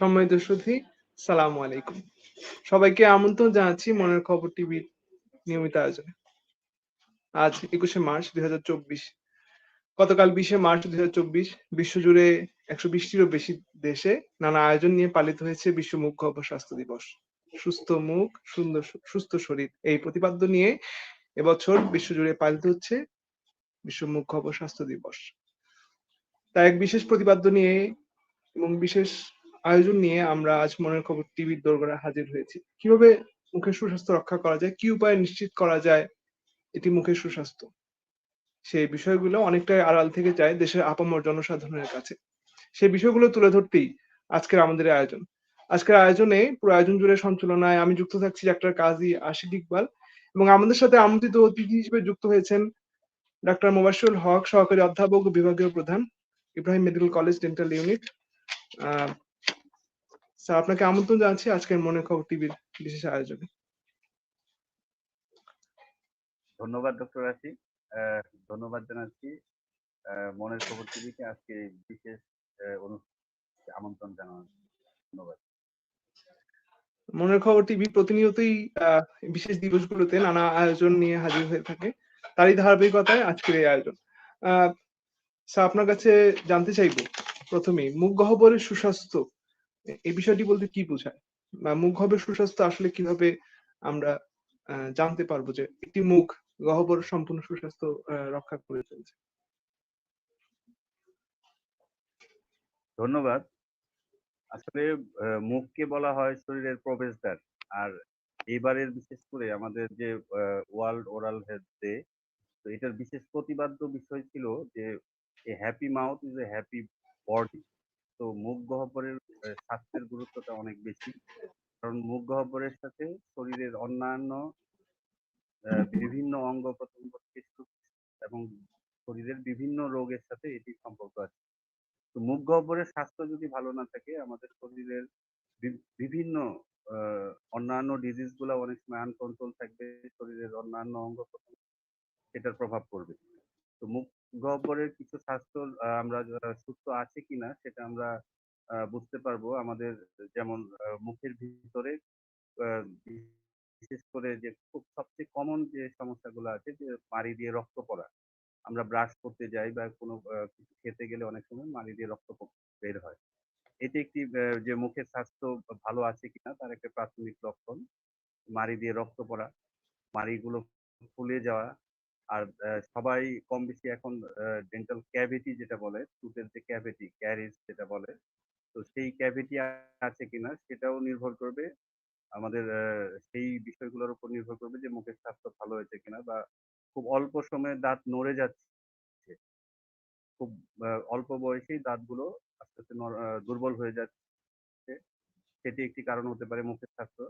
সম্মানিত সুধী সালাম আলাইকুম। সবাইকে আমন্ত্রণ জানাচ্ছি মনের খবর টিভির নিয়মিত আয়োজনে। আজ একুশে মার্চ দুই হাজার চব্বিশ। গতকাল বিশে মার্চ দুই হাজার চব্বিশ বিশ্বজুড়ে একশো বিশটিরও বেশি দেশে নানা আয়োজন নিয়ে পালিত হয়েছে বিশ্ব মুখ খবর স্বাস্থ্য দিবস। সুস্থ মুখ, সুন্দর সুস্থ শরীর এই প্রতিপাদ্য নিয়ে এবছর বিশ্বজুড়ে পালিত হচ্ছে বিশ্ব মুখ খবর স্বাস্থ্য দিবস। তা এক বিশেষ প্রতিপাদ্য নিয়ে এবং বিশেষ আয়োজন নিয়ে আমরা আজ মনের খবর টিভির দোরগোড়া হাজির হয়েছি। কীভাবে মুখের সুস্বাস্থ্য রক্ষা করা যায়, কি উপায়ে নিশ্চিত করা যায়, এটি মুখের সুস্বাস্থ্য। সেই বিষয়গুলো অনেকটাই আড়াল থেকে যায় দেশের আপামর জনসাধারণের কাছে। সেই বিষয়গুলো তুলে ধরতেই আজকের আমাদের আয়োজন। আজকের আয়োজনে পুরো আয়োজন জুড়ে সঞ্চালনায় আমি যুক্ত থাকছি ডাক্তার কাজী আশিক ইকবাল এবং আমাদের সাথে আমন্ত্রিত অতিথি হিসেবে যুক্ত হয়েছেন ডাক্তার মোবাশরুল হক, সহকারী অধ্যাপক বিভাগীয় প্রধান, Ibrahim medical college dental unit. Sir আপনাকে আমন্ত্রণ জানাচ্ছি আজকের মনে খবর টিভির বিশেষ আয়োজনে। ধন্যবাদ ডক্টর আশিক ধন্যবাদ জানাচ্ছি। মনের খবর টিভিকে আজকে বিশেষ আমন্ত্রণ জানানো ধন্যবাদ। মনের খবর টিভি প্রতিনিয়তই বিশেষ দিবসগুলোতে নানা আয়োজন নিয়ে হাজির হয়ে থাকে। তারই ধারাবাহিকতায় আজকের এই আয়োজন। স্যার আপনার কাছে জানতে চাইব প্রথমেই মুখ গহ্বরের সুস্বাস্থ্য এই বিষয়টি বলতে কি বোঝায়? বা মুখ হবে সুস্বাস্থ্য আসলে কীভাবে আমরা জানতে পারব যে একটি মুখ গহ্বর সম্পূর্ণ সুস্বাস্থ্য রক্ষা করে চলছে? ধন্যবাদ। আসলে মুখকে বলা হয় শরীরের প্রবেশদ্বার। আর এবারের বিশেষ করে আমাদের যে ওয়ার্ল্ড ওরাল হেলথ ডে, তো এটার বিশেষ প্রতিবাদ্য বিষয় ছিল যে happy mouth is a happy body. তো মুখ গহ্বরের স্বাস্থ্যের গুরুত্বটা অনেক বেশি। কারণ মুখ গহ্বরের সাথে শরীরের অন্যান্য বিভিন্ন অঙ্গ প্রত্যঙ্গ এবং শরীরের বিভিন্ন রোগের সাথে এটি সম্পর্ক আছে। তো মুখ গহ্বরের স্বাস্থ্য যদি ভালো না থাকে, আমাদের শরীরের বিভিন্ন অন্যান্য ডিজিজগুলো অনেক সময় আনকন্ট্রোল থাকবে, শরীরের অন্যান্য অঙ্গ সেটার প্রভাব পড়বে। তো মুখ গহ্বরের কিছু স্বাস্থ্য আমরা সুস্থ আছে কিনা সেটা আমরা বুঝতে পারব। আমাদের যেমন মুখের ভিতরে বিশেষ করে যে খুব সবচেয়ে কমন যে সমস্যাগুলো আছে যে মাড়ি দিয়ে রক্ত পড়া, আমরা ব্রাশ করতে যাই বা কোনো কিছু খেতে গেলে অনেক সময় মাড়ি দিয়ে রক্ত বের হয়। এটি একটি যে মুখের স্বাস্থ্য ভালো আছে কিনা তার একটা প্রাথমিক লক্ষণ, মাড়ি দিয়ে রক্ত পড়া, মাড়িগুলো ফুলে যাওয়া আর সবাই কম বেশি এখন ডেন্টাল ক্যাভিটি যেটা বলে টুথের যে ক্যাভিটি ক্যারিজ যেটা বলে, তো সেই ক্যাভিটি আছে কিনা সেটাও নির্ভর করবে। আমাদের সেই বিষয়গুলোর উপর নির্ভর করবে যে মুখের স্বাস্থ্য ভালো হয়েছে কিনা বা খুব অল্প সময়ে দাঁত নড়ে যাচ্ছে। খুব অল্প বয়সেই দাঁতগুলো আস্তে আস্তে দুর্বল হয়ে যাচ্ছে। সেটি একটি কারণ হতে পারে মুখের স্বাস্থ্য।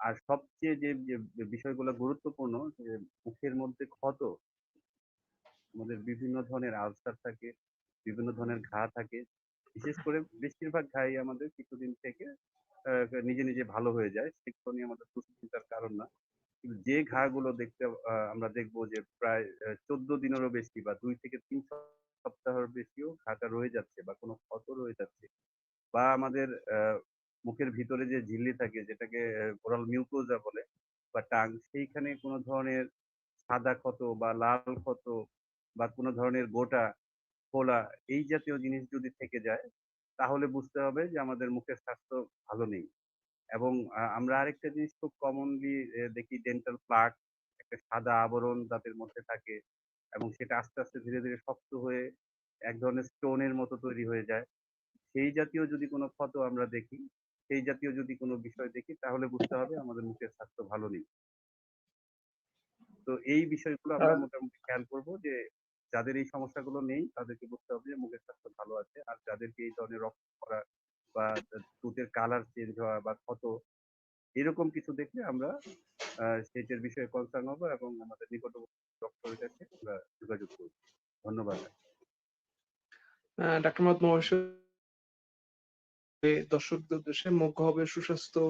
আর সবচেয়ে যে যে বিষয়গুলো গুরুত্বপূর্ণ যে মুখের মধ্যে ক্ষত, আমাদের বিভিন্ন ধরনের আলসার থাকে, বিভিন্ন ধরনের ঘা থাকে। বিশেষ করে বেশিরভাগ ঘাই আমাদের কিছুদিন থেকে নিজে নিজে ভালো হয়ে যায়। সেগুলো নিয়ে আমাদের দুশ্চিন্তার কারণ না। যে ঘাগুলো দেখতে আমরা দেখব যে প্রায় চোদ্দ দিনেরও বেশি বা দুই থেকে তিন সপ্তাহের বেশিও ঘাটা রয়ে যাচ্ছে বা কোনো ক্ষত রয়ে যাচ্ছে। বা আমাদের মুখের ভিতরে যে ঝিল্লি থাকে, যেটাকে ওরাল মিউকোজা বলে বা টাং, সেইখানে কোনো ধরনের সাদা ক্ষত বা লাল ক্ষত বা কোনো ধরনের গোটা ফোলা এই জাতীয় জিনিস যদি থেকে যায়, তাহলে বুঝতে হবে যে আমাদের মুখের স্বাস্থ্য ভালো নেই। এবং আমরা আরেকটা জিনিস খুব কমনলি দেখি ডেন্টাল প্লাক একটা সাদা আবরণ দাঁতের মধ্যে থাকে এবং সেটা আস্তে আস্তে ধীরে ধীরে শক্ত হয়ে এক ধরনের স্টোনের মতো তৈরি হয়ে যায়। সেই জাতীয় যদি কোনো ক্ষত আমরা দেখি সেই জাতীয় যদি কোনো বিষয় দেখি তাহলে বুঝতে হবে আমাদের মুখের স্বাস্থ্য ভালো নেই। তো এই বিষয়গুলো আমরা মোটামুটি খেয়াল করব যে যাদের এই সমস্যাগুলো নেই তাদেরকে বুঝতে হবে যে মুখের স্বাস্থ্য ভালো আছে। আর যাদেরকে এই ধরনের রক্ত করা বা দুধের কালার চেঞ্জ হওয়া বা ক্ষত এরকম কিছু দেখলে আমরা সেটার বিষয়ে কনসার্ন হব এবং আমাদের নিকটবর্তী ডক্টরের কাছে আমরা যোগাযোগ করব। ধন্যবাদ। ডাক্তার মোহাম্মদ দর্শকদের উদ্দেশ্যে মুখ হবে সুস্বাস্থ্য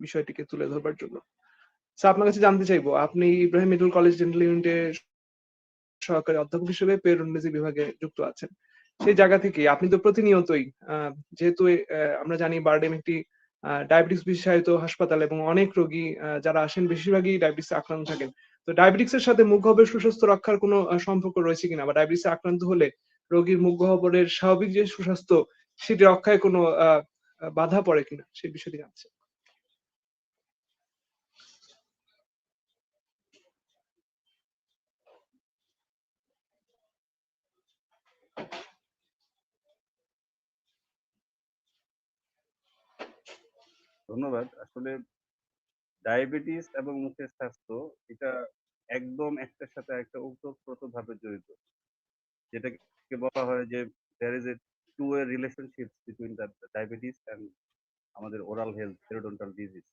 বিষয়টিকে তুলে ধরবার জন্য। স্যার, আপনার কাছে জানতে চাইব, আপনি ইব্রাহিম মিডল কলেজ ডেন্টাল ইউনিটের সহকারী অধ্যাপক হিসেবে পেরুন্নেজি বিভাগে যুক্ত আছেন। সেই জায়গা থেকে আপনি তো প্রতিনিয়তই যেহেতু আমরা জানি বারডেম একটি ডায়াবেটিস বিশেষায়িত হাসপাতাল এবং অনেক রোগী যারা আসেন বেশিরভাগই ডায়াবেটিস আক্রান্ত থাকেন। তো ডায়াবেটিস এর সাথে মুখ গহ্বরের সুস্বাস্থ্য রক্ষার কোনো সম্পর্ক রয়েছে কিনা? বা ডায়াবেটিস আক্রান্ত হলে রোগীর মুখ গহ্বরের স্বাভাবিক যে সুস্বাস্থ্য, সেটি রক্ষায় কোনো বাধা পড়ে কিনা সেই বিষয়টি জানছে ধন্যবাদ। আসলে ডায়াবেটিস এবং মুখের স্বাস্থ্য এটা একদম একটার সাথে একটা ওতপ্রোত ভাবে জড়িত। যেটাকে বলা হয় যে there is a two way relationship between the diabetes and আমাদের ওরাল হেলথ পেরোডন্টাল ডিজিজ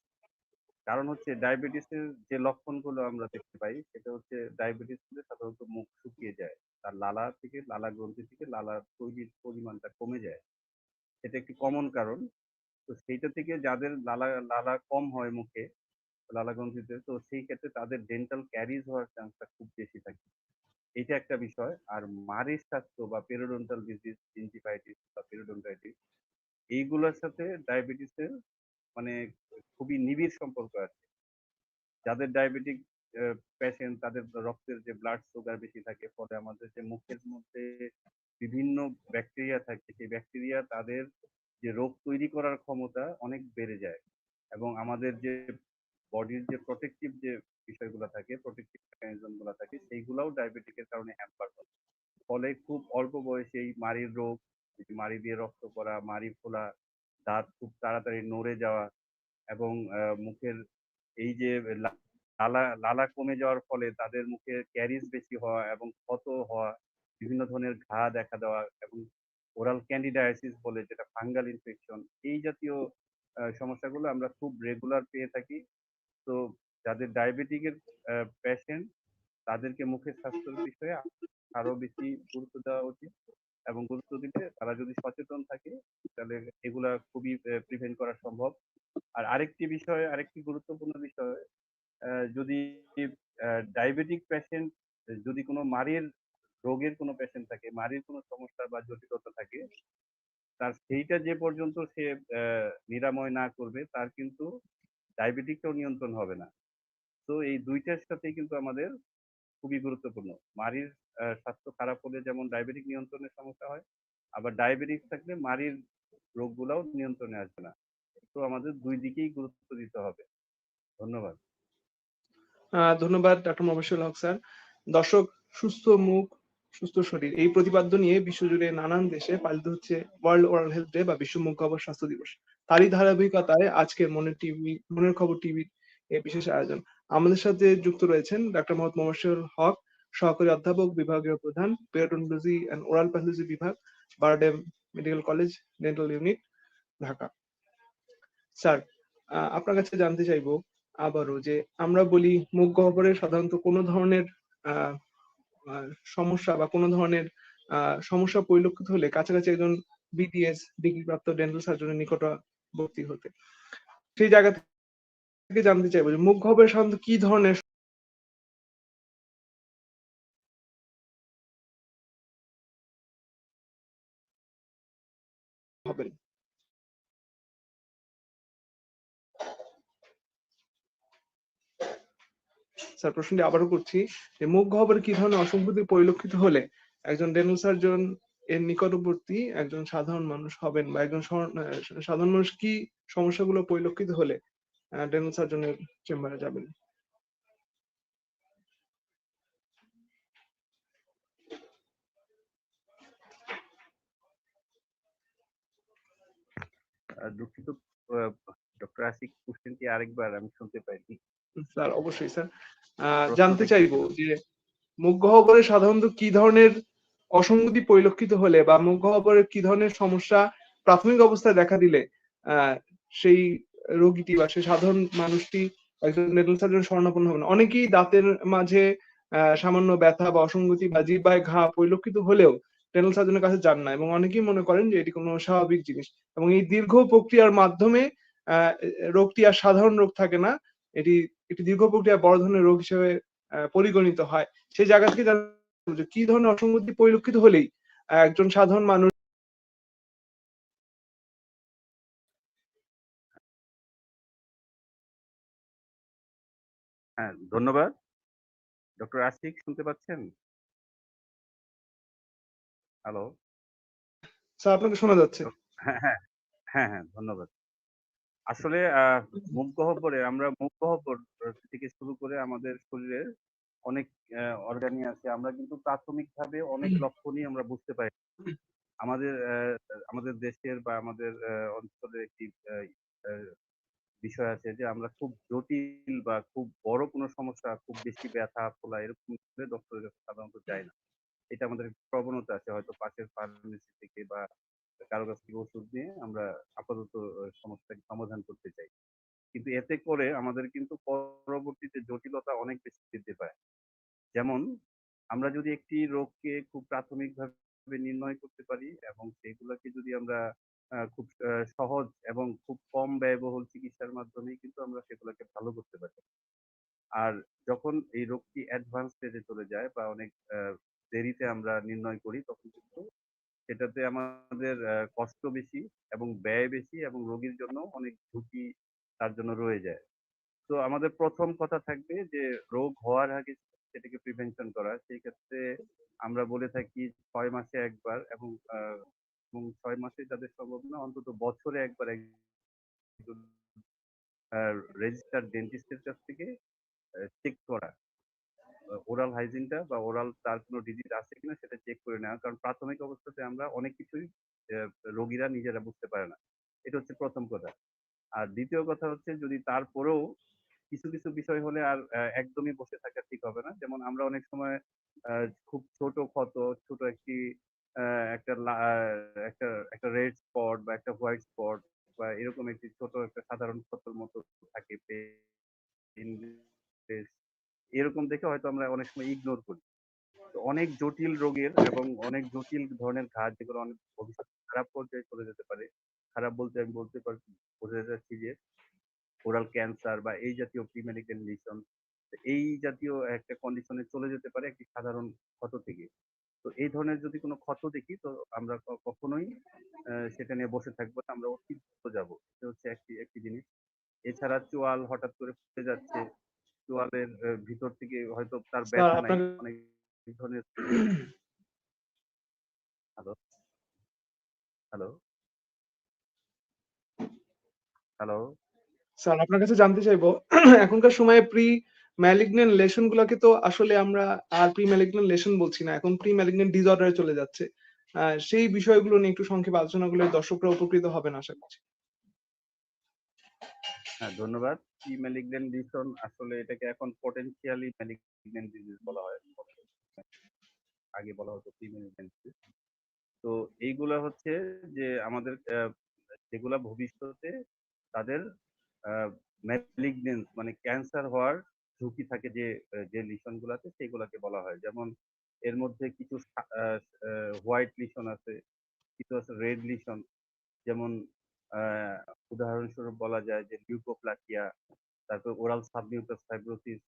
কারণ হচ্ছে ডায়াবেটিসের যে লক্ষণগুলো আমরা দেখতে পাই, সেটা হচ্ছে ডায়াবেটিস হলে সাধারণত মুখ শুকিয়ে যায়। তার লালা থেকে, লালা গ্রন্থি থেকে লালা তৈরির পরিমাণটা কমে যায়। এটা একটি কমন কারণ। তো সেইটা থেকে যাদের লালা লালা কম হয় মুখে, লালা গ্রন্থিতে, তো সেই ক্ষেত্রে তাদের ডেন্টাল ক্যারিজ হওয়ার চান্সটা খুব বেশি থাকে। এটা একটা বিষয়। আর মারির স্বাস্থ্য বা পেরোডন্টাল ডিজিজ জিঞ্জিভাইটিস বা পেরোডন্টাইটিস এইগুলোর সাথে ডায়াবেটিসের মানে খুবই নিবিড় সম্পর্ক আছে। যাদের ডায়াবেটিক পেশেন্ট তাদের রক্তের যে ব্লাড সুগার বেশি থাকে, ফলে আমাদের যে মুখের মধ্যে বিভিন্ন ব্যাকটেরিয়া থাকে, সেই ব্যাকটেরিয়া তাদের যে রোগ তৈরি করার ক্ষমতা অনেক বেড়ে যায়। এবং আমাদের যে বডির যে প্রোটেক্টিভ যে বিষয়গুলো থাকে প্রোটেক্টিভগুলো থাকে, সেইগুলোও ডায়াবেটিকের কারণে হ্যাম্পার হয়। ফলে খুব অল্প বয়সেই মারির রোগ মাড়ি দিয়ে রক্ত পড়া মারি ফোলা, দাঁত খুব তাড়াতাড়ি নড়ে যাওয়া এবং মুখের এই যে লালা লালা কমে যাওয়ার ফলে তাদের মুখে ক্যারিজ বেশি হওয়া এবং ক্ষত হওয়া, বিভিন্ন ধরনের ঘা দেখা দেওয়া এবং ওরাল ক্যান্ডিডায়াসিস বলে যেটা ফাঙ্গাল ইনফেকশন এই জাতীয় সমস্যাগুলো আমরা খুব রেগুলার পেয়ে থাকি। তো যাদের ডায়াবেটিকের পেশেন্ট তাদেরকে মুখের স্বাস্থ্যের বিষয়ে আরও বেশি গুরুত্ব দেওয়া উচিত এবং গুরুত্ব দিলে তারা যদি সচেতন থাকে, তাহলে এগুলা খুবই প্রিভেন্ট করা সম্ভব। আর আরেকটি বিষয়, আরেকটি গুরুত্বপূর্ণ বিষয় যদি ডায়াবেটিক পেশেন্ট যদি কোনো মারির, রোগের কোনো পেশেন্ট থাকে, মারির কোনো সমস্যা বা জটিলতা থাকে, তার সেইটা যে পর্যন্ত সে নিরাময় না করবে, তার কিন্তু ডায়াবেটিকটাও নিয়ন্ত্রণ হবে না। তো এই দুইটার সাথেই কিন্তু আমাদের খুবই গুরুত্বপূর্ণ। মারির স্বাস্থ্য খারাপ হলে যেমন ডায়াবেটিক নিয়ন্ত্রণের সমস্যা হয়, আবার ডায়াবেটিক থাকলে মারির রোগগুলাও নিয়ন্ত্রণে আসবে না। তো আমাদের দুই দিকেই গুরুত্ব দিতে হবে। ধন্যবাদ। ধন্যবাদ ডক্টর মফিসুল হক স্যার। দর্শক, সুস্থ মুখ, সুস্থ শরীর এই প্রতিপাদ্য নিয়ে বিশ্বজুড়ে নানান দেশে পালিত হচ্ছে ওয়ার্ল্ড ওরাল হেলথ ডে বা বিশ্ব মুখ খবর স্বাস্থ্য দিবস। তারই ধারাবাহিকতায় আজকের মনের টিভি, মনের খবর টিভির বিশেষ আয়োজন। আমাদের সাথে যুক্ত রয়েছেন ডাক্তার মোহাম্মদ মফিসুল হক, সহকারী অধ্যাপক বিভাগীয় প্রধান পেরোডন্টোলজি অ্যান্ড ওরাল প্যাথোলজি বিভাগ, BIRDEM medical college dental unit Dhaka. Sir আপনার কাছে জানতে চাইব আবারও যে আমরা বলি মুখ গহ্বরে সাধারণত কোনো ধরনের সমস্যা বা কোনো ধরনের সমস্যা পরিলক্ষিত হলে কাছাকাছি একজন বিডিএস ডিগ্রিপ্রাপ্ত ডেন্টাল সার্জনের নিকটবর্তী হতে। সেই জায়গা থেকে জানতে চাইব যে মুখ সাধারণত কি ধরনের হবেন স্যার, প্রশ্নটি আবারও করছি যে মুখ গহ্বরে কি ধরনের অসংগতি পরিলক্ষিত হলে একজন ডেন্টাল সার্জন এর নিকটবর্তী একজন সাধারণ মানুষ হবেন বা একজন সাধারণ মানুষ কি সমস্যাগুলো পরিলক্ষিত হলে ডেন্টাল সার্জনের চেম্বারে যাবেন। দুঃখিত ডক্টর আসিক কোশ্চেনটি আরেকবার আমি শুনতে পাইনি। স্যার অবশ্যই স্যার। জানতে চাইব যে মুখ গহ্বরে সাধারণত কি ধরনের অসঙ্গতি পরিলক্ষিত হলে বা মুখ কি ধরনের সমস্যা প্রাথমিক অবস্থায় দেখা দিলে আহ, সেই রোগীটি বা সেই সাধারণ মানুষটি একজন ডেন্টাল সার্জন শরণাপন্ন হবেন। অনেকেই দাঁতের মাঝে সামান্য ব্যথা বা অসঙ্গতি বা জিহ্বায় ঘা পরিলক্ষিত হলেও ডেন্টাল সার্জনের কাছে যান না এবং অনেকেই মনে করেন যে এটি কোনো স্বাভাবিক জিনিস এবং এই দীর্ঘ প্রক্রিয়ার মাধ্যমে রোগটি আর সাধারণ রোগ থাকে না। এটি একটি দীর্ঘ প্রক্রিয়া বড় ধরনের রোগ হিসেবে পরিগণিত হয়। সেই জায়গা থেকে কি ধরনের অসঙ্গতি পরিলক্ষিত হলেই একজন সাধারণ মানুষ হ্যাঁ, ধন্যবাদ। ডক্টর আশিক শুনতে পাচ্ছেন? হ্যালো? স্যার আপনাকে শোনা যাচ্ছে। হ্যাঁ, হ্যাঁ। হ্যাঁ, হ্যাঁ, ধন্যবাদ। আসলে আ মুখ গহ্বরে আমরা মুখ গহ্বর থেকে শুরু করে আমাদের শরীরের অনেক অর্গানই আছে। আমরা কিন্তু প্রাথমিকভাবে অনেক লক্ষণই আমরা বুঝতে পারি। আমাদের আমাদের দেশের বা আমাদের অঞ্চলের একটি বিষয় আছে যে আমরা খুব জটিল বা খুব বড় কোনো সমস্যা, খুব বেশি ব্যথা, ফোলা এরকম হলে ডক্টরের কাছে সাধারণত যাই না। এটা আমাদের প্রবণতা আছে হয়তো পাশের ফার্মেসি থেকে বা কারও কাছ থেকে ওষুধ নিয়ে আমরা আপাতত অ সমস্যাটাকে সমাধান করতে চাই। কিন্তু এতে করে আমাদের কিন্তু পরবর্তীতে জটিলতা অনেক বেশি বৃদ্ধি পায়। যেমন আমরা যদি একটি রোগকে খুব প্রাথমিকভাবে নির্ণয় করতে পারি এবং সেগুলাকে যদি আমরা খুব সহজ এবং খুব কম ব্যয়বহুল চিকিৎসার মাধ্যমে কিন্তু আমরা সেগুলোকে ভালো করতে পারি। আর যখন এই রোগটি অ্যাডভান্স স্টেজে চলে যায় বা অনেক দেরিতে আমরা নির্ণয় করি, তখন কিন্তু সেটাতে আমাদের কষ্ট বেশি এবং ব্যয় বেশি এবং রোগীর জন্য অনেক ঝুঁকি তার জন্য রয়ে যায়। তো আমাদের প্রথম কথা থাকবে যে, রোগ হওয়ার আগে সেটাকে প্রিভেনশন করা। সেই ক্ষেত্রে আমরা বলে থাকি ছয় মাসে একবার এবং এবং ছয় মাসে যাদের সম্ভব না অন্তত বছরে ১ বার একজন আ রেজিস্টার্ড ডেন্টিস্টের কাছ থেকে চেক করা। ওরাল হাইজিনটা বা ওরাল তার কোনো ডিজিজ আছে কিনা সেটা চেক করে নেওয়া। কারণ প্রাথমিক অবস্থাতে আমরা অনেক কিছুই রোগীরা নিজেরা বুঝতে পারে না। এটা হচ্ছে প্রথম কথা। আর দ্বিতীয় কথা হচ্ছে যদি তারপরেও কিছু, কিছু বিষয় হলে আর একদমই বসে থাকা ঠিক হবে না। যেমন আমরা অনেক সময় খুব ছোট ক্ষত, ছোট একটি একটা একটা একটা রেড স্পট বা একটা হোয়াইট স্পট বা এরকম একটি ছোট একটা সাধারণ ক্ষতর মতো থাকে এরকম দেখে হয়তো আমরা অনেক সময় ইগনোর করি। অনেক জটিল রোগের এবং অনেক জটিল ধরনের ঘা যেগুলো অনেক ভবিষ্যতে খারাপ পর্যায়ে চলে যেতে পারে। খারাপ বলতে আমি বলতে পারছি বোঝাতে চাচ্ছি যে ওরাল ক্যান্সার বা এই জাতীয় প্রিমেডিকেল লিশন এই জাতীয় একটা কন্ডিশনে চলে যেতে পারে একটি সাধারণ ক্ষত থেকে। তো এই ধরনের যদি কোনো ক্ষত দেখি তো আমরা কখনোই সেটা নিয়ে বসে থাকব না। আমরা অতি দ্রুত যাব। এটা হচ্ছে একটি একটি জিনিস। এছাড়া চোয়াল হঠাৎ করে ফুলে যাচ্ছে। চোয়ালের ভিতর থেকে হয়তো তার ব্যথা নাই। অনেক ধরনের হ্যালো? হ্যালো? হ্যালো? স্যার আপনার কাছে জানতে চাইব এখনকার সময়ে প্রি ম্যালিগন্যান্ট লেশন গুলাকে তো আসলে আমরা আর প্রি ম্যালিগন্যান্ট লেশন বলছি না। এখন প্রি ম্যালিগন্যান্ট ডিসঅর্ডার চলে যাচ্ছে। সেই বিষয়গুলো নিয়ে একটু সংক্ষেপে আলোচনা করলে দর্শকরা উপকৃত হবেন আশা করছি। হ্যাঁ, ধন্যবাদ। প্রি ম্যালিগন্যান্ট লিশন আসলে এটাকে এখন পটেনশিয়ালি ম্যালিগন্যান্ট ডিজিজ বলা হয়। আগে বলা হতো প্রি ম্যালিগন্যান্ট ডিজিজ। তো এইগুলা হচ্ছে যে আমাদের যেগুলা ভবিষ্যতে তাদের আ ম্যালিগন্যান্স মানে ক্যান্সার হওয়ার ঝুঁকি থাকে যে যে লিশন গুলাতে সেগুলাকে বলা হয়। যেমন এর মধ্যে কিছু হোয়াইট লিশন আছে, কিছু আছে রেড লিশন। যেমন উদাহরণস্বরূপ বলা যায় যে লিউকোপ্লাকিয়া, তারপর ওরাল সাবমিউটাস ফাইব্রোসিস,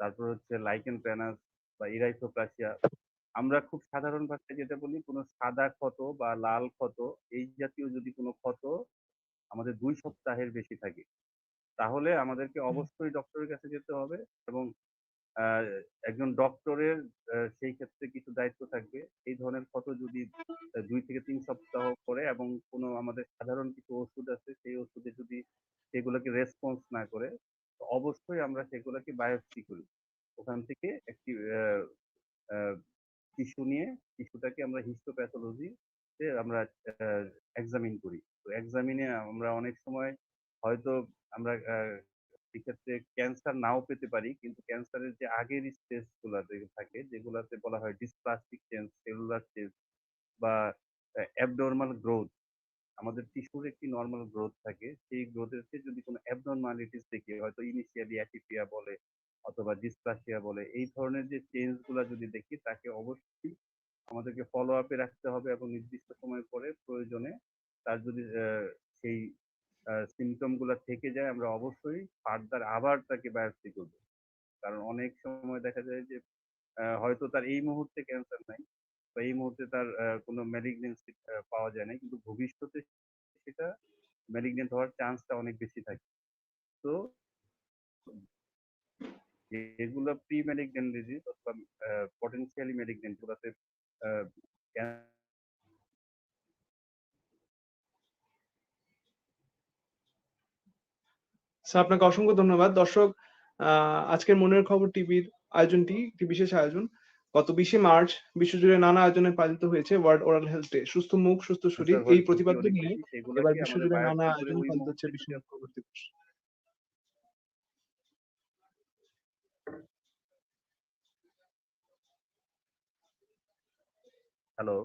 তারপর হচ্ছে লাইকেন প্যানাস বা ইরাইথোপ্লাসিয়া। আমরা খুব সাধারণ ভাষায় যেটা বলি কোনো সাদা ক্ষত বা লাল ক্ষত এই জাতীয় যদি কোনো ক্ষত আমাদের দুই সপ্তাহের বেশি থাকে, তাহলে আমাদেরকে অবশ্যই ডক্টরের কাছে যেতে হবে এবং একজন ডক্টরের সেই ক্ষেত্রে কিছু দায়িত্ব থাকবে। এই ধরনের ক্ষত যদি দুই থেকে তিন সপ্তাহ পরে এবং কোনো আমাদের সাধারণ কিছু ওষুধ আছে সেই ওষুধে যদি সেগুলোকে রেসপন্স না করে, তো অবশ্যই আমরা সেগুলোকে বায়োপসি করি। ওখান থেকে একটি টিস্যু নিয়ে টিস্যুটাকে আমরা হিস্টোপ্যাথোলজি তে আমরা এক্সামিন করি। তো এক্সামিনে আমরা অনেক সময় হয়তো আমরা এক্ষেত্রে ক্যান্সার নাও পেতে পারি। কিন্তু ক্যান্সারের যে আগের স্টেজগুলা থাকে যেগুলাতে বলা হয় ডিসপ্লাস্টিক চেঞ্জ, সেলুলার চেঞ্জ বা অ্যা অ্যাবনরমাল গ্রোথ। আমাদের টিস্যুর একটি নরমাল গ্রোথ থাকে। সেই গ্রোথের চেয়ে যদি কোনো অ্যাবনরমালিটিস দেখি হয়তো ইনিশিয়ালি অ্যাটিপিয়া বলে অথবা ডিসপ্লাসিয়া বলে এই ধরনের যে চেঞ্জগুলা যদি দেখি তাকে অবশ্যই আমাদেরকে ফলো আপ রাখতে হবে এবং নির্দিষ্ট সময় পরে প্রয়োজনে তার যদি সেই আ সিম্পটমগুলা থেকে যায়, আমরা অবশ্যই ফার্দার আবার তাকে বায়োপসি করব। কারণ অনেক সময় দেখা যায় যে হয়তো তার এই মুহূর্তে ক্যান্সার নাই। বা এই মুহূর্তে তার কোনো malignancy পাওয়া যায় নাই। কিন্তু ভবিষ্যতে সেটা malignant হওয়ার চান্সটা অনেক বেশি থাকে। তো যেগুলা pre-malignant disease অথবা, আ potentially malignant গুলাতে স্যার আপনাকে অসংখ্য ধন্যবাদ। দর্শক আজকের মনের খবর টিভির আয়োজনটি একটি বিশেষ আয়োজন। গত ২০শে মার্চ বিশ্বজুড়ে নানা আয়োজনে পালিত হয়েছে ওয়ার্ল্ড ওরাল হেলথ ডে। সুস্থ মুখ, সুস্থ শরীর এই প্রতিপাদ্য নিয়ে এবার বিশ্বজুড়ে নানা আয়োজনে পালিত হচ্ছে বিশ্ব খবর দিবস। হ্যালো?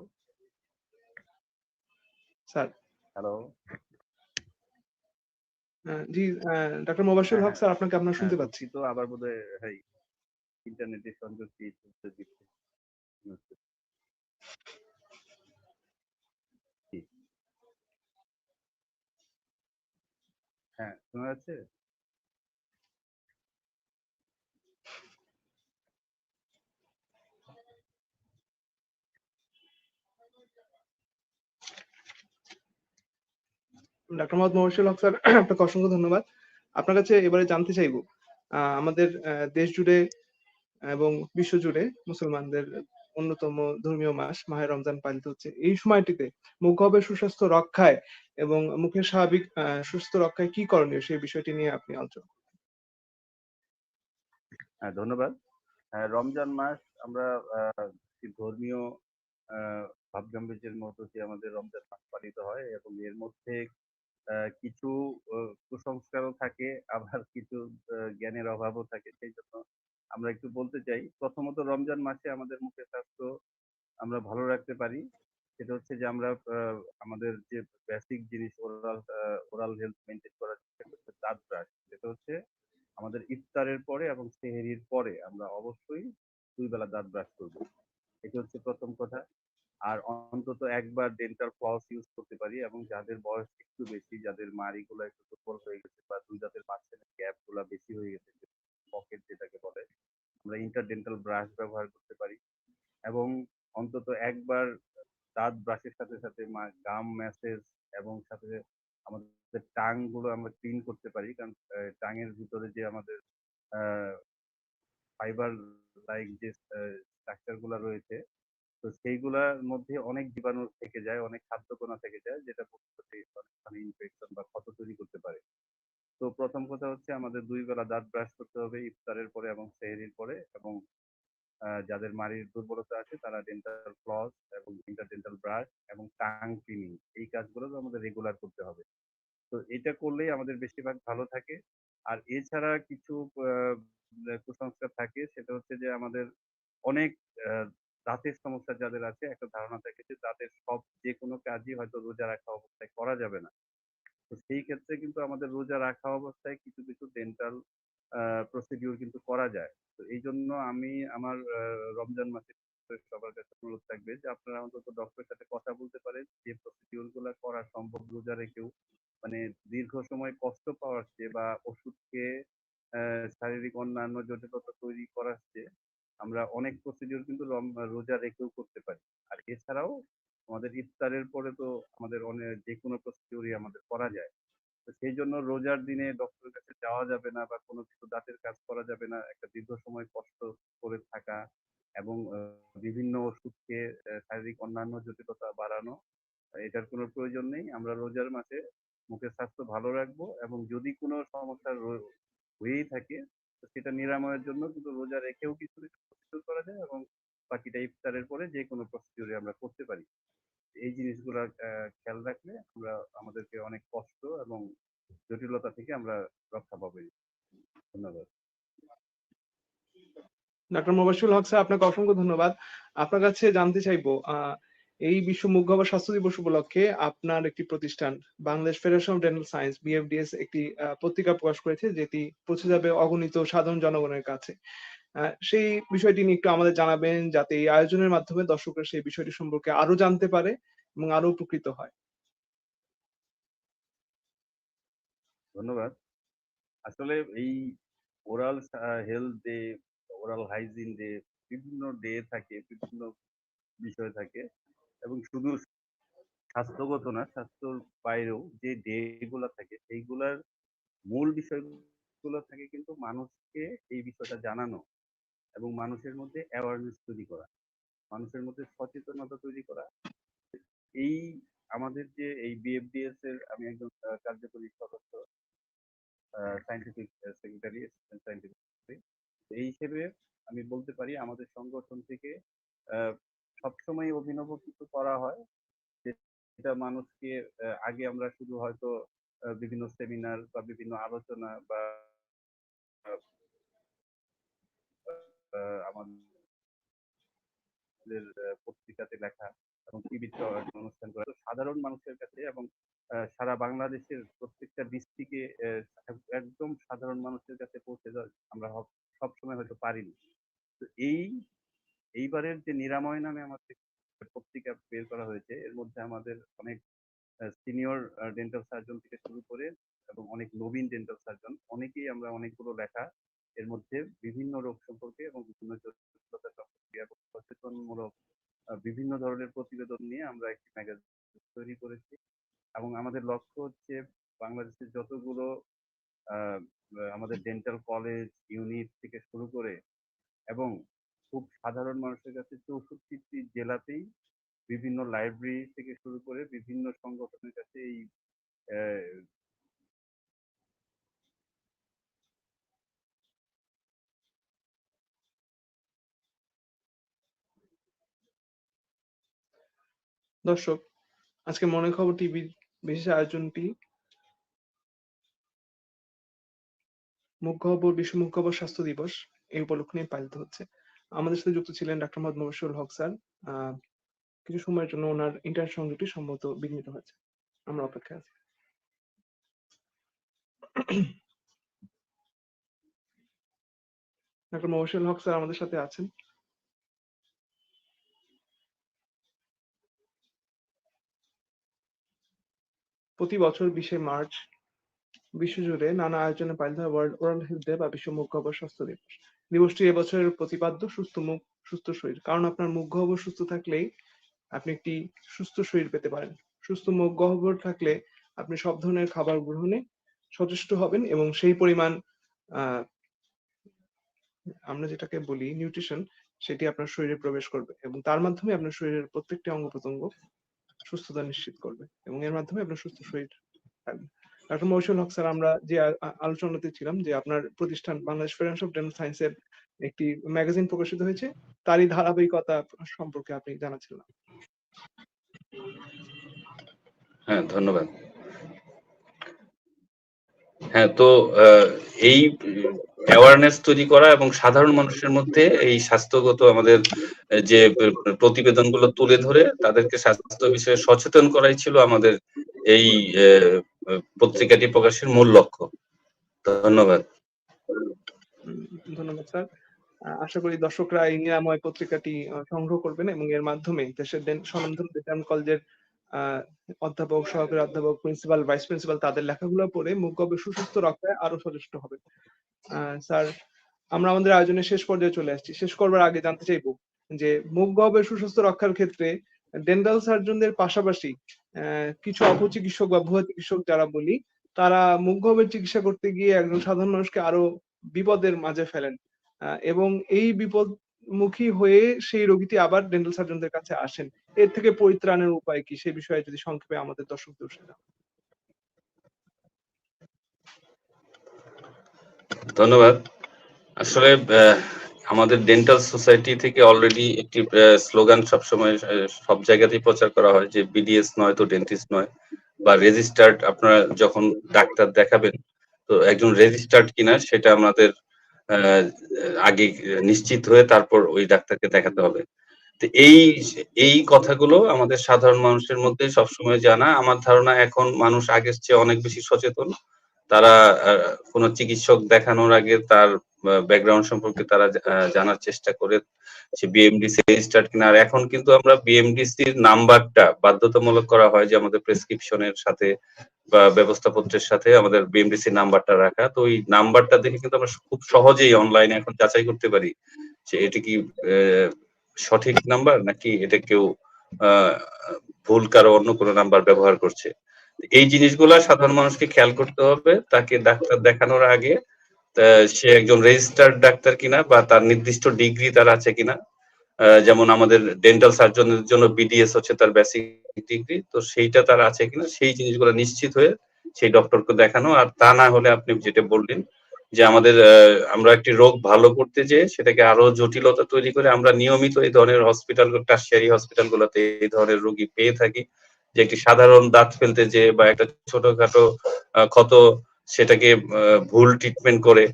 স্যার। হ্যালো? জি, ডাক্তার মোবাশ্বের হ্যাঁ, হক হ্যাঁ। স্যার আপনাকে আমরা হ্যাঁ, শুনতে পাচ্ছি। দুঃখিত আবার বোধহয় সংযোগটি একটু দিচ্ছে। আচ্ছা। হ্যাঁ, শোনা যাচ্ছে? ডাক্তার মোহাম্মদ মোবাশ্বের হক স্যার আপনাকে অসংখ্য ধন্যবাদ। আপনার কাছে এবারে জানতে চাইব আমাদের দেশ জুড়ে এবং বিশ্বজুড়ে মুসলমানদের অন্যতম ধর্মীয় মাস মাহে রমজান পালিত হচ্ছে। এই সময়টিতে মুখগহ্বরের সুস্বাস্থ্য রক্ষায় এবং মুখের স্বাভাবিক সুস্থ রক্ষায় কি করণীয় সেই বিষয়টি নিয়ে আপনি আলোচনা। হ্যাঁ, ধন্যবাদ। হ্যাঁ, রমজান মাস আমরা ধর্মীয় ভাবগাম্ভীর্যের মধ্য দিয়ে আমাদের রমজান মাস পালিত হয় এবং এর মধ্যে কিছু কুসংস্কারও থাকে, আবার কিছু জ্ঞানের অভাবও থাকে। সেই জন্য আমরা একটু বলতে চাই। প্রথমত রমজান মাসে আমাদের মুখের স্বাস্থ্য আমরা ভালো রাখতে পারি। সেটা হচ্ছে যে আমরা আমাদের যে বেসিক জিনিস ওরাল ওরাল হেলথ মেইনটেইন করার সেটা হচ্ছে দাঁত ব্রাশ। সেটা হচ্ছে আমাদের ইফতারের পরে এবং সেহরির পরে আমরা অবশ্যই দুই বেলা দাঁত ব্রাশ করব। এটা হচ্ছে প্রথম কথা। আর অন্তত একবার ডেন্টাল ফ্লস ইউজ করতে পারি এবং যাদের বয়স একটু বেশি, যাদের মাড়িগুলা একটু দুর্বল হয়ে গেছে বা দুই দাঁতের মাঝখানে গ্যাপগুলা বেশি হয়ে গেছে, পকেট যেটাকে বলে, আমরা ইন্টারডেন্টাল ব্রাশ ব্যবহার করতে পারি এবং অন্তত একবার দাঁত ব্রাশের সাথে, সাথে গাম ম্যাসেজ এবং সাথে আমাদের টাংগুলো আমরা ক্লিন করতে পারি। কারণ টাঙের ভিতরে যে আমাদের ফাইবার লাইক যে স্ট্রাকচারগুলা রয়েছে, তো সেইগুলার মধ্যে অনেক জীবাণু থেকে যায়, অনেক খাদ্যকণা থেকে যায় যেটা অনেকখানি ইনফেকশন বা ক্ষত তৈরি করতে পারে। তো প্রথম কথা হচ্ছে আমাদের দুই বেলা দাঁত ব্রাশ করতে হবে ইফতারের পরে এবং সেহরির পরে এবং যাদের মাড়ির দুর্বলতা আছে তারা ডেন্টাল ফ্লস এবং ইন্টারডেন্টাল ব্রাশ এবং টাং ক্লিনিং এই কাজগুলো আমাদের রেগুলার করতে হবে। তো এটা করলেই আমাদের বেশিরভাগ ভালো থাকে। আর এছাড়া কিছু কুসংস্কার থাকে সেটা হচ্ছে যে আমাদের অনেক দাঁতের সমস্যা যাদের আছে একটা ধারণা থাকে যে দাঁতের সব যেকোনো কাজই হয়তো রোজা রাখা অবস্থায় করা যাবে না। তো সেই ক্ষেত্রে কিন্তু আমাদের রোজা রাখা অবস্থায় কিছু, কিছু ডেন্টাল প্রসিডিউর কিন্তু করা যায়। তো এই জন্য আমি আমার রমজান মাসে সবার কাছে অনুরোধ থাকবে যে আপনারা অন্তত ডক্টরের সাথে কথা বলতে পারেন যে প্রসিডিউরগুলা করা সম্ভব রোজা রেখেও। মানে দীর্ঘ সময় কষ্ট পাওয়ার চেয়ে বা ওষুধ খেয়ে শারীরিক অন্যান্য জটিলতা তৈরি করার চেয়ে আমরা অনেক প্রসিডিউর কিন্তু রোজা রেখেও করতে পারি। আর এছাড়াও আমাদের ইফতারের পরে তো আমাদের অনেক যে কোনো প্রসিডিউরই আমাদের করা যায়। তো সেই জন্য রোজার দিনে ডক্টরের কাছে যাওয়া যাবে না বা কোনো কিছু দাঁতের কাজ করা যাবে না। একটা দীর্ঘ সময় কষ্ট করে থাকা এবং বিভিন্ন ওষুধ খেয়ে শারীরিক অন্যান্য জটিলতা বাড়ানো, এটার কোনো প্রয়োজন নেই। আমরা রোজার মাসে মুখের স্বাস্থ্য ভালো রাখব এবং যদি কোনো সমস্যা হয়েই থাকে তো সেটা নিরাময়ের জন্য কিন্তু রোজা রেখেও কিছু, কিছু প্রসিডিউর করা যায় এবং বাকিটা ইফতারের পরে যেকোনো প্রসিডিউরই আমরা করতে পারি। এই জিনিসগুলো খেয়াল রাখলে আমরা আমাদেরকে অনেক কষ্ট এবং জটিলতা থেকে আমরা রক্ষা পাবো। ধন্যবাদ। ডাক্তার মোবাশ্বের হক স্যার আপনাকে অসংখ্য ধন্যবাদ। আপনার কাছে জানতে চাইব আ এই বিশ্ব মুখগহ্বর স্বাস্থ্য দিবস উপলক্ষে আপনার একটি প্রতিষ্ঠান Bangladesh federation of dental science BFDS একটি পত্রিকা প্রকাশ করেছে যেটি পৌঁছে যাবে অগণিত সাধারণ জনগণের কাছে। সেই বিষয়টি নিয়ে একটু আমাদের জানাবেন যাতে এই আয়োজনের মাধ্যমে দর্শকরা সেই বিষয়টি সম্পর্কে আরও জানতে পারে এবং আরও উপকৃত হয়। ধন্যবাদ। আসলে এই oral health day, oral hygiene day বিভিন্ন ডে থাকে, বিভিন্ন বিষয় থাকে এবং শুধু স্বাস্থ্যগত না, স্বাস্থ্যর বাইরেও যে ডে গুলা থাকে, সেইগুলার মূল বিষয়গুলো থাকে কিন্তু মানুষকে এই বিষয়টা জানানো এবং মানুষের মধ্যে অ্যাওয়ারনেস তৈরি করা, মানুষের মধ্যে সচেতনতা তৈরি করা। এই আমাদের যে, এই বিএফডিএস এর আমি একজন কার্যকরী সদস্য সায়েন্টিফিক সেক্রেটারি সায়েন্টিফিক এই হিসেবে আমি বলতে পারি আমাদের সংগঠন থেকে সবসময় অভিনব কিছু করা হয়। যেটা মানুষকে আগে আমরা শুধু হয়তো বিভিন্ন সেমিনার বা বিভিন্ন আলোচনা বা আমাদের পত্রিকাতে লেখা এবং টিভিতে অনুষ্ঠান করা। সাধারণ মানুষের কাছে এবং সারা বাংলাদেশের প্রত্যেকটা ডিস্ট্রিক্টে একদম সাধারণ মানুষের কাছে পৌঁছে আমরা সবসময় হয়তো পারিনি। তো এই এইবারের যে নিরাময় নামে আমাদের পত্রিকা বের করা হয়েছে, এর মধ্যে আমাদের অনেক সিনিয়র ডেন্টাল সার্জন থেকে শুরু করে এবং অনেক নবীন ডেন্টাল সার্জন অনেকেই আমরা অনেকগুলো লেখা এর মধ্যে বিভিন্ন রোগ সম্পর্কে এবং বিভিন্ন সচেতনমূলক বিভিন্ন ধরনের প্রতিবেদন নিয়ে আমরা একটি ম্যাগাজিন তৈরি করেছি এবং আমাদের লক্ষ্য হচ্ছে বাংলাদেশের যতগুলো আমাদের ডেন্টাল কলেজ ইউনিট থেকে শুরু করে এবং খুব সাধারণ মানুষের কাছে চৌষট্টি জেলাতেই বিভিন্ন লাইব্রেরি থেকে শুরু করে বিভিন্ন সংগঠনের কাছে এই দর্শক, আজকে মনে খবর টিভির বিশেষ আয়োজনটি মুখ খবর বিশ্ব মুখ খবর স্বাস্থ্য দিবস এই উপলক্ষে পালিত হচ্ছে। আমাদের সাথে যুক্ত ছিলেন ডাক্তার মোহাম্মদ মবসুল হক স্যার। কিছু সময়ের জন্য ওনার ইন্টারনেট সংযোগটি সম্ভবত বিঘ্নিত হয়েছে। আমরা অপেক্ষায় আছি। ডাক্তার মবসুল হক স্যার আমাদের সাথে আছেন। প্রতি বছর বিশে মার্চ বিশ্বজুড়ে নানা আয়োজনে পালিত হয় ওয়ার্ল্ড ওরাল হেলথ ডে বা বিশ্ব মুখ গহ্বর স্বাস্থ্য দিবস। দিবসটি এবছরের প্রতিপাদ্য সুস্থ মুখ, সুস্থ শরীর। কারণ আপনার মুখ গহ্বর সুস্থ থাকলেই আপনি একটি সুস্থ শরীর পেতে পারেন। সুস্থ মুখ গহ্বর থাকলে আপনি সব ধরনের খাবার গ্রহণে সচেষ্ট হবেন এবং সেই পরিমাণ আমরা যেটাকে বলি নিউট্রিশন, সেটি আপনার শরীরে প্রবেশ করবে এবং তার মাধ্যমে আপনার শরীরের প্রত্যেকটি অঙ্গ প্রত্যঙ্গ সুস্থতা নিশ্চিত করবে এবং এর মাধ্যমে আপনার সুস্থ শরীর থাকবে। ডক্টর মৌসুল হক স্যার, আমরা যে আলোচনাতে ছিলাম যে আপনার প্রতিষ্ঠান বাংলাদেশ ফেডারেশন অফ ডেন্টাল সায়েন্সের একটি ম্যাগাজিন প্রকাশিত হয়েছে, তারই ধারাবাহিকতা সম্পর্কে আপনি জানাচ্ছিলেন। হ্যাঁ ধন্যবাদ। হ্যাঁ তো এই অ্যাওয়ারনেস তৈরি করা এবং সাধারণ মানুষের মধ্যে এই স্বাস্থ্যগত আমাদের যে প্রতিবেদনগুলো তুলে ধরে তাদেরকে স্বাস্থ্য বিষয়ে সচেতন করাই ছিল আমাদের এই পত্রিকাটি প্রকাশের মূল লক্ষ্য। ধন্যবাদ। ধন্যবাদ, স্যার। আশা করি দর্শকরা এই নিরাময় পত্রিকাটি সংগ্রহ করবেন এবং এর মাধ্যমে দেশের স্বনামধন্য ডেন্টাল কলেজের অধ্যাপক, সহকারী অধ্যাপক, প্রিন্সিপাল, ভাইস প্রিন্সিপাল তাদের লেখাগুলো পড়ে মুখ গহ্বর সুস্বাস্থ্য রক্ষায় আরও সচেষ্ট হবে। স্যার, আমরা আমাদের আয়োজনের শেষ পর্যায়ে চলে আসছি। শেষ করবার আগে জানতে চাইব যে মুখ গহ্বরের সুস্বাস্থ্য রক্ষার ক্ষেত্রে ডেন্টাল সার্জনদের পাশাপাশি কিছু অপচিকিৎসক বা ভুয়া চিকিৎসক যারা বলি, তারা মুখ গহ্বরের চিকিৎসা করতে গিয়ে একজন সাধারণ মানুষকে আরও বিপদের মাঝে ফেলেন। এবং এই বিপদমুখী হয়ে সেই রোগীটি আবার ডেন্টাল সার্জনদের কাছে আসেন। এর থেকে পরিত্রাণের উপায় কি সে বিষয়ে যদি সংক্ষেপে আমাদের দর্শকদের জানান। ধন্যবাদ। আসলে আমাদের ডেন্টাল সোসাইটি থেকে অলরেডি একটি স্লোগান সবসময় সব জায়গাতেই প্রচার করা হয় যে বিডিএস নয় তো ডেন্টিস্ট নয়। বা রেজিস্টার্ড আপনারা যখন ডাক্তার দেখাবেন, তো একজন রেজিস্টার্ড কিনা সেটা আমাদের আগে নিশ্চিত হয়ে তারপর ওই ডাক্তারকে দেখাতে হবে। তো এই এই কথাগুলো আমাদের সাধারণ মানুষের মধ্যে সবসময় জানা। আমার ধারণা এখন মানুষ আগের চেয়ে অনেক বেশি সচেতন। তারা কোনো চিকিৎসক দেখানোর আগে তার ব্যাকগ্রাউন্ড সম্পর্কে তারা জানার চেষ্টা করে সে বিএমডিসি রেজিস্টার্ড কিনা। আর এখন কিন্তু আমরা বিএমডিসির নাম্বারটা বাধ্যতামূলক করা হয় যে আমাদের প্রেসক্রিপশনের সাথে বা ব্যবস্থাপত্রের সাথে আমাদের বিএমডিসি নাম্বারটা রাখা। তো ওই নাম্বারটা দেখে কিন্তু আমরা খুব সহজেই অনলাইনে এখন যাচাই করতে পারি যে এটা কি সঠিক নাম্বার নাকি এটা কেউ ভুল কারও অন্য কোনো নাম্বার ব্যবহার করছে। এই জিনিসগুলা সাধারণ মানুষকে খেয়াল করতে হবে। তাকে ডাক্তার দেখানোর আগে সে একজন রেজিস্টার্ড ডাক্তার কিনা বা তার নির্দিষ্ট ডিগ্রি তার আছে কিনা যেমন আমাদের ডেন্টাল সার্জনের জন্য বিডিএস হচ্ছে তার বেসিক ডিগ্রি তো সেইটা তার আছে কিনা, সেই জিনিসগুলো নিশ্চিত হয়ে সেই ডক্টরকে দেখানো। আর তা না হলে আপনি যেটা বললেন যে আমাদের আমরা একটি রোগ ভালো করতে যে সেটাকে আরও জটিলতা তৈরি করে আমরা নিয়মিত এই ধরনের হসপিটাল টার্সিয়ারি হসপিটাল গুলোতে এই ধরনের রোগী পেয়ে থাকি। যে একটি সাধারণ দাঁত ফেলতে যে বা একটা ছোটখাটো ক্ষত সেটাকে ভুল ট্রিটমেন্ট করে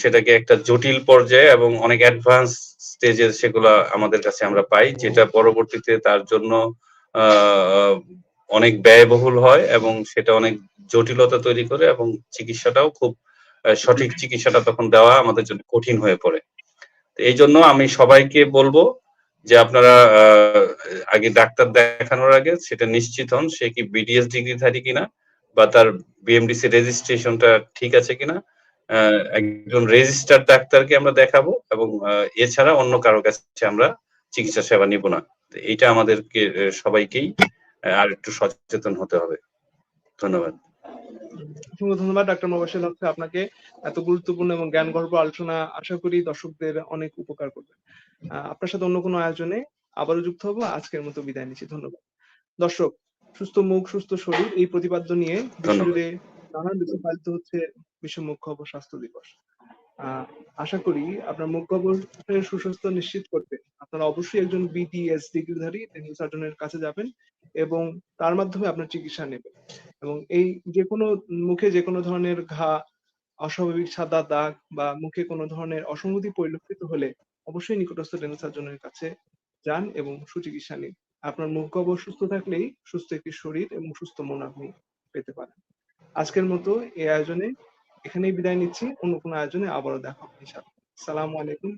সেটাকে একটা জটিল পর্যায়ে এবং অনেক অ্যাডভান্স স্টেজে সেগুলা আমাদের কাছে আমরা পাই, যেটা পরবর্তীতে তার জন্য অনেক ব্যয়বহুল হয় এবং সেটা অনেক জটিলতা তৈরি করে এবং চিকিৎসাটাও খুব সঠিক চিকিৎসাটা তখন দেওয়া আমাদের জন্য কঠিন হয়ে পড়ে। এই জন্য আমি সবাইকে বলব যে আপনারা আগে ডাক্তার দেখানোর আগে সেটা নিশ্চিত হন সে কি বিডিএস ডিগ্রি ডিগ্রিধারী কিনা বা তার বিএমডিসি রেজিস্ট্রেশনটা ঠিক আছে কিনা। একজন রেজিস্টার্ড ডাক্তারকে আমরা দেখাবো এবং এছাড়া অন্য কারও কাছে আমরা চিকিৎসা সেবা নিব না। তো এইটা আমাদেরকে সবাইকেই আর একটু সচেতন হতে হবে। ধন্যবাদ। ধন্যবাদ, ডাক্তার মোবাশির হক আপনাকে এত গুরুত্বপূর্ণ এবং জ্ঞান জ্ঞানগর্ভ আলোচনা আশা করি দর্শকদের অনেক উপকার করবে। আপনার সাথে অন্য কোনো আয়োজনে আবারও যুক্ত হব। আজকের মতো বিদায় নিচ্ছি। ধন্যবাদ। দর্শক সুস্থ মুখ সুস্থ শরীর এই প্রতিপাদ্য নিয়ে বিশ্বজুড়ে নানান দেশে পালিত হচ্ছে বিশ্ব মুখ খবর স্বাস্থ্য দিবস। আহ, আশা করি আপনার মুখ খবরের সুস্বাস্থ্য নিশ্চিত করতে আপনারা অবশ্যই একজন বিটিএস ডিগ্রিধারী ডেন্টাল সার্জনের কাছে যাবেন এবং তার মাধ্যমে আপনার চিকিৎসা নেবেন। এবং এই যে কোনো মুখে যে কোনো ধরনের ঘা অস্বাভাবিক সাদা দাগ বা মুখে কোনো ধরনের অসঙ্গতি পরিলক্ষিত হলে অবশ্যই নিকটস্থ ডেন্টাল সার্জনের কাছে যান এবং সুচিকিৎসা নিন। আপনার মুখ গহ্বর সুস্থ থাকলেই সুস্থ একটি শরীর এবং সুস্থ মন আপনি পেতে পারেন। আজকের মতো এই আয়োজনে এখানেই বিদায় নিচ্ছি। অন্য কোনো আয়োজনে আবারও দেখা হবে সালামু আলাইকুম।